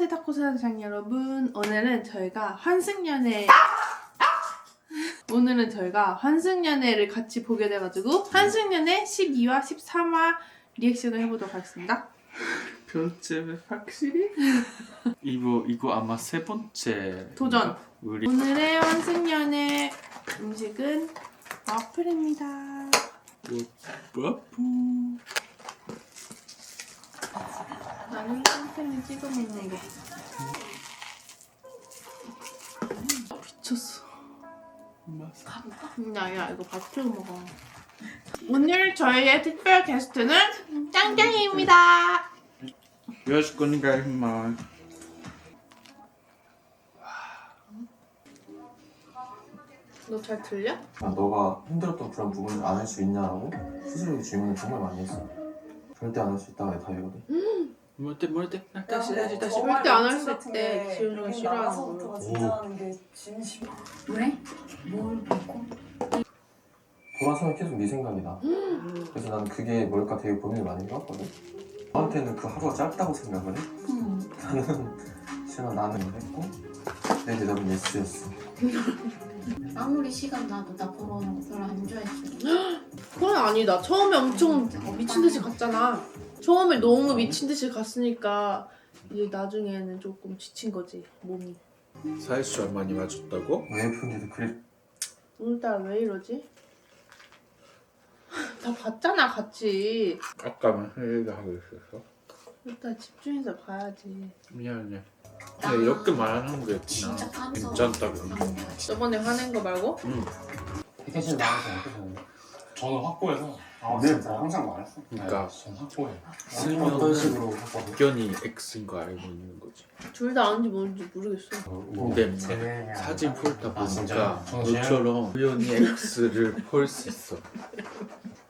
안녕하세요 타코사장 여러분 오늘은 저희가 환승연애 오늘은 저희가 환승연애를 같이 보게 돼가지고 환승연애 12화 13화 리액션을 해보도록 하겠습니다 편집을 확실히? 이거 이거 아마 세 번째 도전. 우리 오늘의 환승연애 음식은 와플입니다 뭐? 나는 쌈장에 찍어 먹는 거 미쳤어. 야야 이거 밥 찍어 먹어. 오늘 저희의 특별 게스트는 짱짱이입니다. 거니까 임마. 너잘 들려? 아, 너가 힘들었던 그런 부분을 안 할 수 있냐라고? 스스로 질문을 정말 많이 했어. 절대 안 할 수 있다가 다 이거든. 뭘때 뭘때 다시 다시 다시 절대 안할수 있대 지훈이가 싫어하는 걸 나서부터가 진짜 하는 게 진심. 왜? 뭘 보고? 돌아서면 계속 네 생각이다. 그래서 난 그게 뭘까 되게 고민을 많이 해봤거든. 너한테는 그 하루가 짧다고 생각을 해. 음. 나는 실은 나는 했고 내 대답은 예스였어. 아무리 시간 나도 나 보러 오는 거 별로 안 좋아했어. 그건 아니다 처음에 엄청 미친 듯이 갔잖아 처음에 너무 미친 듯이 갔으니까 이제 나중에는 조금 지친 거지 몸이. 사회수알 많이 맞췄다고? 웨이프인데도 그래. 오늘따라 왜 이러지? 다 봤잖아 같이. 아까만 회의를 하고 있었어 일단 집중해서 봐야지. 미안해. 야, 이렇게 말하는 게 진짜 깜짝 괜찮다고 저번에 화낸 거 말고? 응. 패키지를 나와서 어떻게 보는 저는 확고해서 아, 네, 진짜? 뭐 항상 말했어. 그러니까. 네, 전 확고해. 어떤 식으로? 의견이 X인 거 알고 있는 거지 둘 다 아는지 모르는지 모르겠어 어, 뭐 근데 제 사진 폴다 아, 진짜요? 보니까 너처럼 우연히 X를 볼 수 있어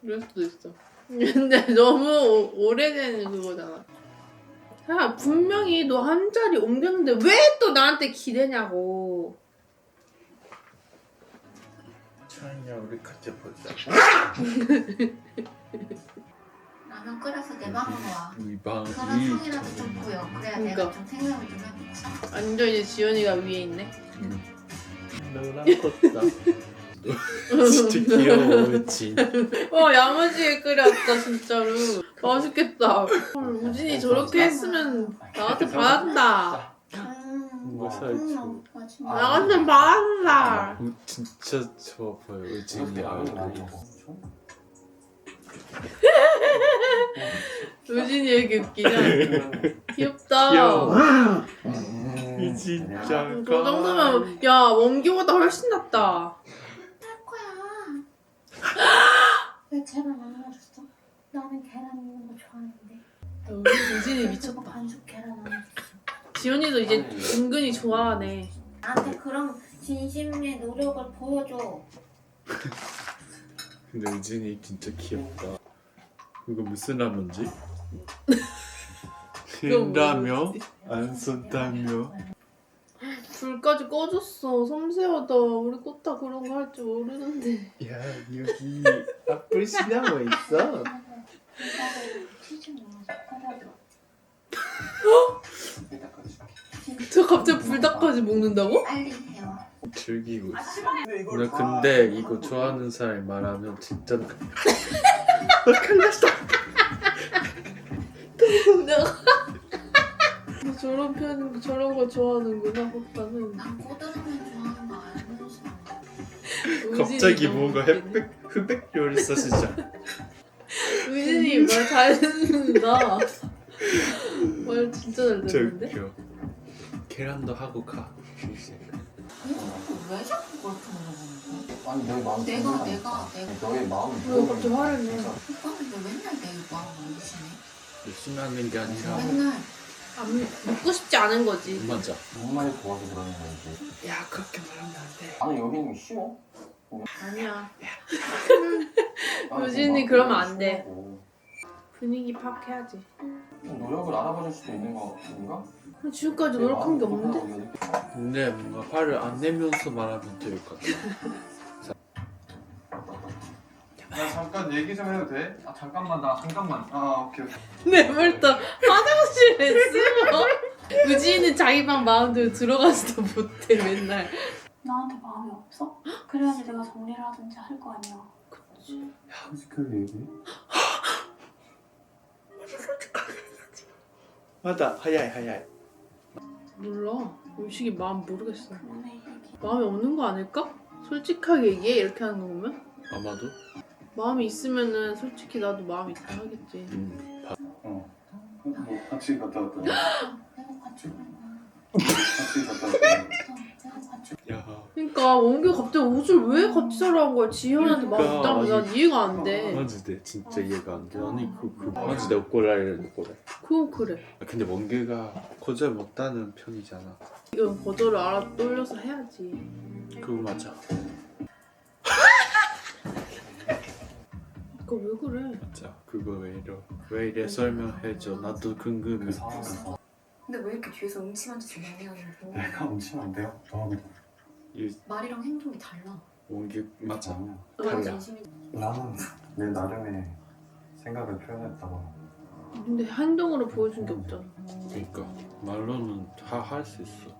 그럴 수도 있어 근데 너무 오- 오래된 그거잖아 야 분명히 너 한 자리 옮겼는데 왜 또 나한테 기대냐고 차이냐 우리 같이 보자. 라면 끓여서 내 방으로 와. 이 방 그런 이 성이라도 좀 보여. 그래야 그러니까. 내가 좀 생각을 좀 해보지. 완전 이제 지연이가 위에 있네. 너랑 컸다 진짜 귀여워 진와 야무지게 끓였다 진짜로. 맛있겠다. 헐, 우진이 저렇게 했으면 나한테 받았다 음, 뭐 음, 살지? 너무 맛있네. 아. 나한테 받았다 우- 진짜 좋아 보여 의진이 얼굴이 우진이 왜 이렇게 웃기냐 귀엽다 귀여워. 음, 이 진짜 저 정도면 야 원기보다 훨씬 낫다 할 거야. 왜 계란 안 넣어줬어? 나는 계란 있는 거 좋아하는데. 우진이 그거 미쳤다 반숙 계란 안. 지연이도 이제 은근히 좋아하네 나한테 그런 진심의 노력을 보여줘. 근데 의진이 진짜 귀엽다 이거 무슨 라면지? 신라면? 안 쓴다며? 불까지 꺼졌어 섬세하다 우리 꽃다 그런 거 할 줄 모르는데 야 여기 앞불 시나몬 있어 치즈 넣어서 끓여줘. 저 갑자기 불닭까지 먹는다고? 빨리 해요. 즐기고 있어 나 근데 이거 좋아하는 사람이 말하면 진짜 내가 너 저런 편 저런 거 좋아하는구나 오빠는 난 꼬들하면 좋아하는 거 알면서. 갑자기 뭔가 흑백, 흑백 요리 써시자 우진이 말잘 듣는다 말 진짜 잘 듣는데? 웃겨 계란도 하고 가. 왜 자꾸 그렇게 물어보는 거야? 아니 너의 마음 내가 궁금하니까. 내가 내가 아니, 너의 마음을 왜 갑자기 화를 내? 오빠는 왜 맨날 내 마음 모르시네? 열심히 하는 게 아니라 맨날 안 묻고 싶지 않은 거지 맞아 너무 많이 도와서 그러는 거지. 야 그렇게 말하면 안 돼 아니 여기 있는 게 쉬워. 아니야 아니, 유진이 막 그러면 안 돼. 쉬워. 분위기 파악해야지 좀 노력을 알아봐 줄 수도 있는 거 아닌가? 아, 지금까지 노력한 게 없는데? 근데 뭔가 화를 안 내면서 말하면 될 것 같아. 나 잠깐 얘기 좀 해도 돼? 아 잠깐만 나 잠깐만. 아 오케이. 내말다 네, 화장실에 쓰러. 우진이는 자기 방 마음대로 들어가지도 못해 맨날. 나한테 마음이 없어? 그래야지 내가 정리를 하든지 할 거 아니야. 그치. 야 솔직하게 그 얘기 맞아, 하야이 하야이. 몰라. 유식이 마음 모르겠어. 마음이 없는 거 아닐까? 솔직하게 얘기해 이렇게 하는 거 보면 아마도 마음이 있으면은 솔직히 나도 마음이 있다 하겠지. 음. 어. 뭐 같이 갔다 왔다. 같이 갔다 왔다. 그러니까 원규 갑자기 옷을 왜 같이 사라는 거야? 지현한테 막 그러니까, 있다고 난 아니, 이해가 안 돼. 마지 내 진짜 아, 이해가 안 돼. 아니 그그 마지 내 꼬라를 내 꼬라. 그건 그래. 아, 근데 원개가 거절 못하는 편이잖아. 이건 거절을 알아 떨려서 해야지. 그거 맞아. 그거 왜 그래? 맞아. 그거 왜 이래? 왜 이래 설명해줘. 나도 궁금해. 근데 왜 이렇게 뒤에서 음침한지 조용히 하냐고. 내가 움치면 안 돼요? 정확히. 이 말이랑 행동이 달라 원규 맞아 맞아. 달라. 진심이 나는 내 나름의 생각을 표현했다고. 근데 행동으로 보여준 게 없잖아. 그러니까 말로는 다 할 수 있어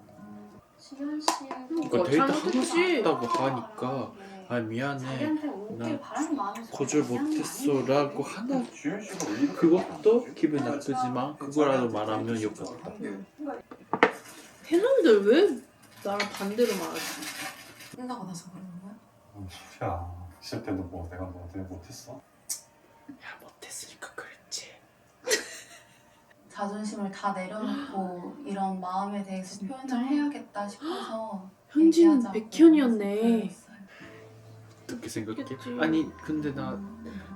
지현 씨. 그러니까 데이트 하고 싶다고 하니까 아 미안해 자기한테 오길 나 바라는 마음에서 거절 못했어라고 하나 주현 씨가 왜 이렇게 그것도 기분 나쁘지만 그거라도 말하면 욕 같다 해놈들 왜 나랑 반대로 말하지? 끝나고 나서 그러는 거야? 야, 있을 때도 뭐 내가 뭐 어떻게 못했어? 야 못했으니까 그랬지 자존심을 다 내려놓고 이런 마음에 대해서? 표현을 해야겠다 싶어서 현지는 얘기하자고 백현이었네. 그랬어요. 어떻게 생각해? 그치. 아니 근데 나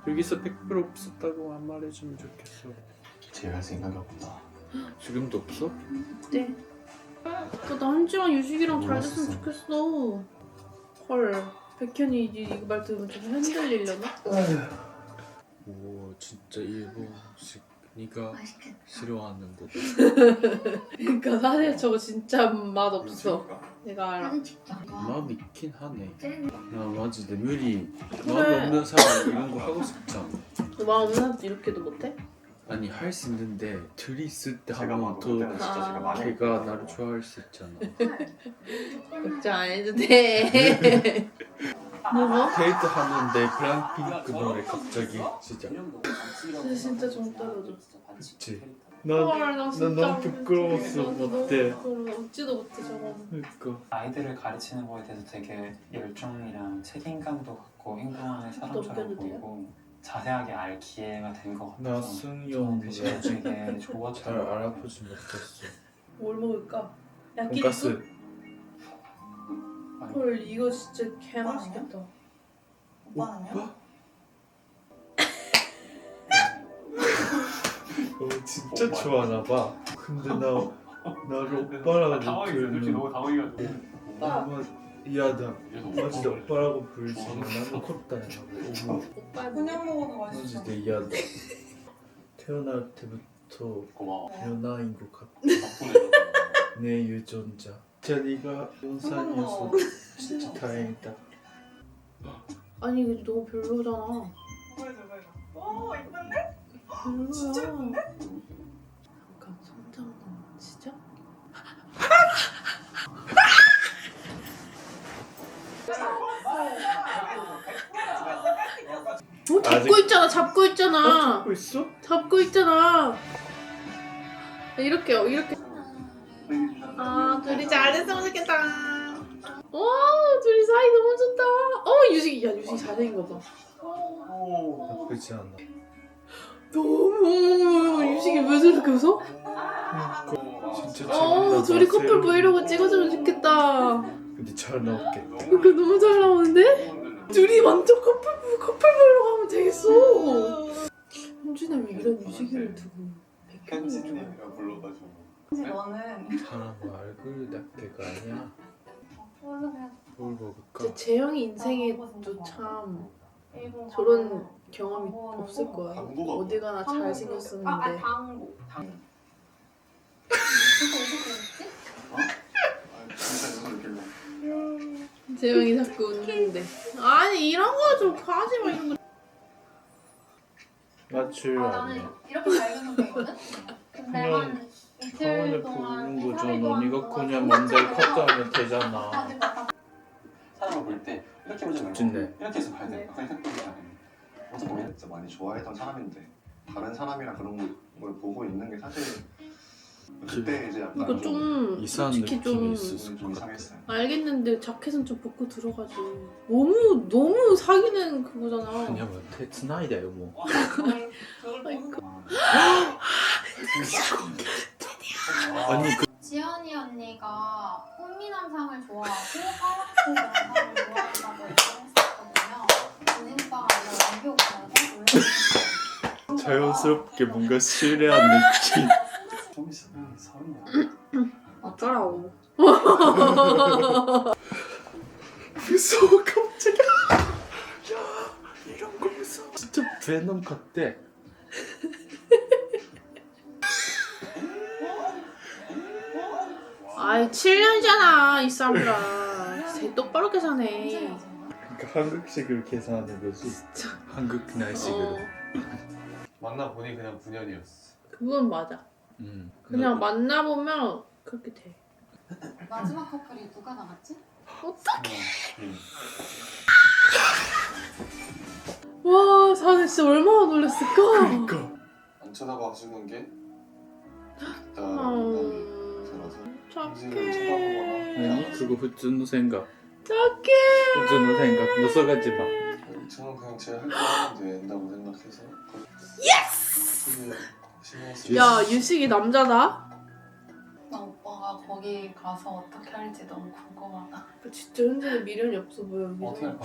여기서 100% 없었다고만 말해주면 좋겠어 제할 생각이 없다. 지금도 없어? 네. 그나 현지랑 유식이랑 잘 됐으면. 좋겠어. 헐. 백현이 이제 이거 말 들으면 좀 흔들리려나? 오 진짜 일본식 네가 맛있겠다 싫어하는 거 그러니까 사실 저거 진짜 맛 없어. 내가 알아. 사진 찍자 마음 있긴 하네 쟤나 마지 내 그래. 마음 없는 사람 이런 거 하고 싶잖아 너 마음 없는 사람도 이렇게도 못해? 아니 할 수 있는데 둘이 있을 때 제가 하면 막더 그때는 진짜 제가 많이 걔가 나를 좋아할 수 있잖아 걱정 안 해도 돼. 뭐가? 데이트 하는데 블랙핑크 노래 갑자기 진짜 진짜 진짜 좀 떨어져. 그치 헐, 나 진짜 너무 부끄러웠어, 못해. 부끄러워. 웃지도 못해 저거. 그니까 아이들을 가르치는 거에 대해서 되게 열정이랑 책임감도 갖고 행동하는 사람처럼? 보이고 자세하게 알 기회가 된것 같아서 승용 그 시간 되게 잘 좋았던 것 알아보지 못했어 뭘 먹을까? 돈가스 헐 이거 진짜 개 맛있겠다. 오빠는요? 어, 진짜 좋아하나 봐 근데 나 나를 오빠라고 당황했어. 솔직히 너무 당황해가지고. 이하 다 그래서 마지 내 오빠라고 부르지 나는 컸다 오빠 그냥 먹어도 마지 맛있어. 내 이하다 태어날 때부터 고마워. 연하인 것 같아 덕분에. 내 유전자 진짜 네가 연산이어서 진짜 다행이다 아니 이게 너무 별로잖아. 보여줘 보여줘. 오 이쁜데? 별로야. 진짜 예쁜데? 잠깐 손잡는 진짜? 어 잡고 아직- 있잖아 잡고 있잖아. 잡고 있어? 잡고 있잖아. 이렇게 이렇게. 아 둘이 잘했으면 좋겠다. 와 둘이 사이 너무 좋다. 어 유식이 야 유식이 잘생긴 거봐. 나쁘지 않아 너무 유식이 왜 저렇게 웃어? 진짜 어 재밌다. 둘이 커플 브이로그 찍어주면 좋겠다. 근데 잘 나올게. 그거 너무 잘 나오는데? 둘이 완전 커플 브- 커플 브이로그 하면 되겠어. 현진아 왜 이런 유식이를 두고 백현이 좋아 편집님이라 불러가지고. 너는 사람 얼굴 납대가 아니야? 원래 그냥 뭘 먹을까? 진짜 재영이 인생에도 참 일본 저런 가면 경험이 없을 거야? 어디 가나 광고 잘생겼었는데. 아, 아 광고. 당 진짜 어떻게 했지? 아, 진짜 이거 이렇게. 재영이 자꾸 웃는데 아니 이런 거 좀 하지 마 이런 거 맞출 아 나는 이렇게 밝은 거 있거든? 근데 그냥 한 서원을 보는 거죠. 언니가 그냥 먼저 컷하면 되잖아. 사람을 볼 때 이렇게 보지 말고 진네. 이렇게 해서 봐야 돼. 네. 어떻게 보면 진짜 많이 좋아했던 사람인데 다른 사람이랑 그런 걸 보고 있는 게 사실 그때 이제 약간 이거 좀 이상한 솔직히 느낌이 좀 있었어. 좀 이상했어요. 알겠는데 자켓은 좀 벗고 들어가지. 너무 너무 사귀는 그거잖아. 그냥 뭐 테츠나이다요 뭐. 아이고. 아니 그 지연이 언니가 꽃미남상을 좋아하고 상을 좋아한다고 얘기했었거든요. 자연스럽게 뭔가 신뢰한 느낌. 좀 있으면 서른이야. 어쩌라고. 무서워 깜짝이야. 야 이런 거 무서워. 진짜 베놈 같대. 아이 7년이잖아 이 사람들아. 새 똑바로 계산해. 그러니까 한국식으로 계산하는 거지. 한국 날식으로. 어, 만나 보니 그냥 9년이었어. 그건 맞아. 음. 그냥 만나보면 그렇게 돼. 마지막 커플이 누가 나갔지? 응. 와 사실 진짜 얼마나 놀랐을까. 그러니까. 안 쳐다봐 주는 게. 음, 들어서 인생을 착해. 쳐다보거나 아니 그거 후준노 생각. 착해. 후준노 생각. 너 써가지 마. 저는 그냥 제할거 하면 된다고 생각해서 예스! 야 유식이 남자다. 나 오빠가 거기 가서 어떻게 할지 너무 궁금하다. 진짜 현재는 미련이 없어 보여. 어떻게 할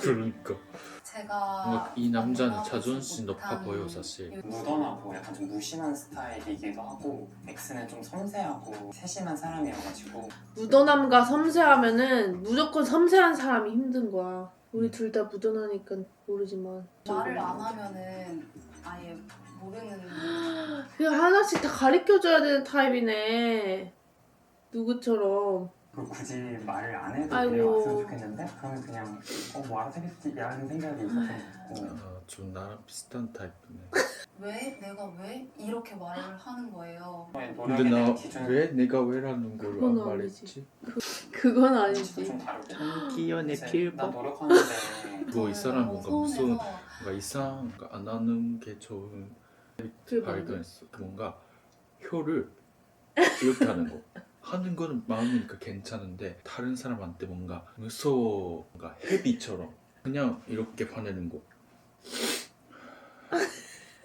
그러니까. 제가 뭔가 이 남자는 자존심 높아 보여 사실. 무던하고 약간 좀 무심한 스타일이기도 하고 X는 좀 섬세하고 세심한 사람이어가지고 무던함과 섬세하면은 무조건 섬세한 사람이 힘든 거야. 우리 둘 다 무던하니까 모르지만. 말을 안 하면은 아예 모르는 그냥 하나씩 다 가르쳐줘야 되는 타입이네. 누구처럼. 그 굳이 말을 안 해도 아이고. 데려왔으면 좋겠는데 그러면 그냥 어뭐 알아서 하겠지 라는 생각이 있었던 것 같고 아, 좀 나랑 비슷한 타입이네. 왜 내가 왜 이렇게 말을 하는 거예요. 근데 노력에 나왜 내가 왜라는 걸 그건 안 아니지. 말했지? 그건 진짜 아니지. 좀 다르고 기연의 이제 나. 노력하는데 뭐 이 사람 뭔가 무서운 뭔가 이상한 거안 하는 게 좋은? 발견했어. 뭔가 혀를 이렇게 하는 거. 하는 거는 마음이니까 괜찮은데 다른 사람한테 뭔가 무서워, 뭔가 헤비처럼 그냥 이렇게 화내는 거.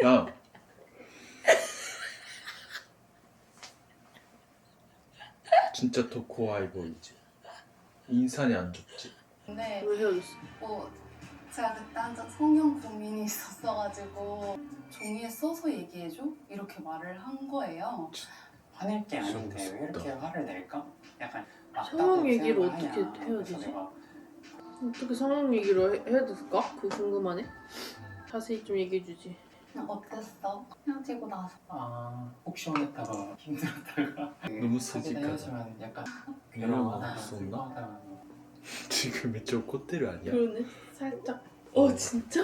야, 진짜 더 고아이 보이지. 인상이 안 좋지. 근데 왜 헤어졌어? 뭐 제가 그때 한참 성형 고민이 있었어가지고 종이에 써서 얘기해줘 이렇게 말을 한 거예요. 화낼 게 아닌데 왜 이렇게 화를 낼까? 약간 맞다고 상황 얘기를 생각을 어떻게 하냐. 해야 그래서 되지? 내가 어떻게 상황 얘기를 해- 해야 될까? 그거 궁금하네. 자세히 좀 얘기해주지. 그냥 어땠어? 헤어지고 나서 아, 혹 시원했다가 힘들었다가 너무 사귀다. 헤어지면 약간 이런 거 없었나? 슬퍼하다가 지금이 저 콧대를 아니야? 그러네. 살짝. 어 진짜?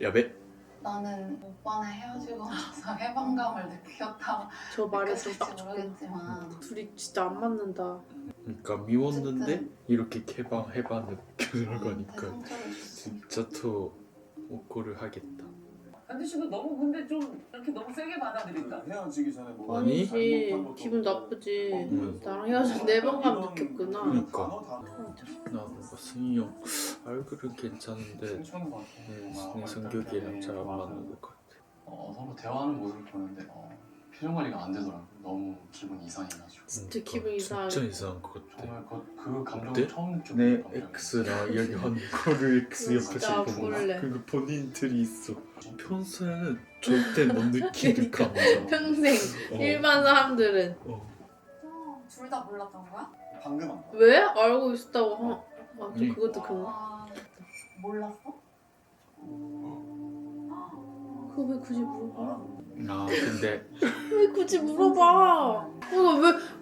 야배. 나는 오빠랑 헤어지고 나서 해방감을 느꼈다 저 말에 좀딱 좋구나. 모르겠지만 둘이 진짜 안 맞는다. 그러니까 미웠는데 어쨌든. 이렇게 개방 해봐 상처를 줬어 진짜 더 억울을 하겠다. 근데 씨도 너무 근데 좀 이렇게 너무 세게 받아들인다. 헤어지기 전에 뭐 아니. 아니지. 기분 나쁘지. 응. 나랑 헤어져 네 번감 느꼈구나. 그러니까. 단어 다나 뭔가 승희 형 얼굴은 괜찮은데 춤추는 것 같아 내, 뭔가 내 어떨 성격이랑 잘안막 맞는 것 같아. 어, 서로 대화하는 모습을 보는데 어, 표정 관리가 안 되더라고. 너무 기분 이상해가지고. 진짜 그러니까 기분 이상하게. 진짜 이상한 것 같아. 정말 그, 그 감정을? 처음 느껴본 내 감정이었어. X랑 이야기하는 거를 X 진짜 옆에서 보고. 그리고 본인들이 있어. 평소에는 절대 못 느끼는 감정. 평생 어. 일반 사람들은 어. 둘 다 몰랐던 거야? 방금 안 봐. 왜 알고 있었다고 하? 아, 좀 응. 그것도 그런가? 아, 몰랐어? 그거 왜 굳이 물어봐? 아 근데 왜 굳이 물어봐?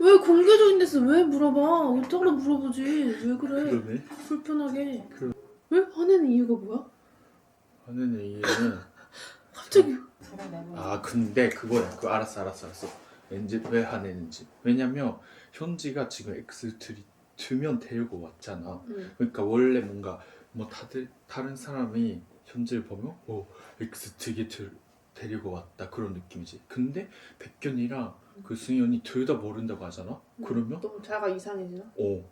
왜왜 공개적인 데서 왜 물어봐? 왜 따로 물어보지? 왜 그래? 그러네. 불편하게. 그- 왜 화내는 이유가 뭐야? 하는 이유는 갑자기 아 근데 그거야. 그 알았어 알았어 알았어. 왠지 왜 화내는지 왜냐면 현지가 지금 X 둘이 두명 데리고 왔잖아 응. 그러니까 원래 뭔가 뭐 다들 다른 사람이 현지를 보면 오 X 되게 들, 데리고 왔다 그런 느낌이지 근데 백견이랑 그 승현이 둘 다 모른다고 하잖아 그러면 너무 자가 이상해지나? 오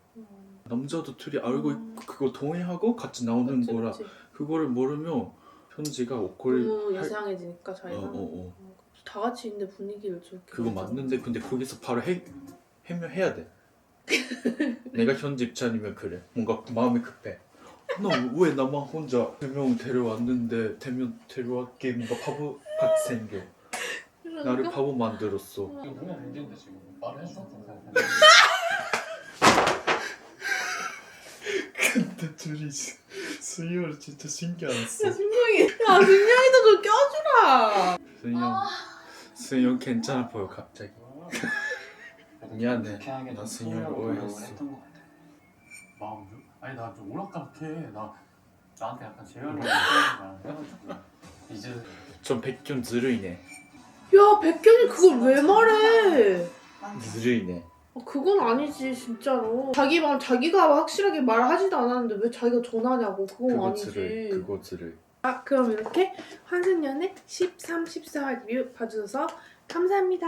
남자도 둘이 알고 음. 있고 그거 동의하고 같이 나오는 그치, 거라 그치. 그거를 모르면 현지가 옷걸이 너무 할- 이상해지니까 자기가 어, 어, 어. 다 같이 있는데 분위기를 저렇게 그거. 맞는데 근데 거기서 바로 해, 해명해야 돼 내가 현지 입장이면 그래 뭔가 마음이 급해 너왜 나만 혼자 두명 데려왔는데 대면 데려왔게 뭔가 바보 같이 생겨 나를? 바보 만들었어 이거 안 되는데 지금 말을 해줘. 근데 둘이 수요를 진짜 신기 안야 써. 승용이 야 승용이도 좀 껴주라 수영 수영 괜찮아 보여 갑자기 미안해. 그렇게 하게 나 노력을 오해했어. 마음도? 아니 나 좀 오락가락해. 나 나한테 약간 제어를 해가지고 이제 좀 백견 느르이네. 야 백현이 그걸 왜 말해? 느르이네. 아, 그건 아니지 진짜로. 자기 말 자기가 확실하게 말하지도 않았는데 왜 자기가 전하냐고. 그건 그거 아니지. 그거 들을. 아 그럼 이렇게 환승연애 13, 14화 리뷰 봐주셔서 감사합니다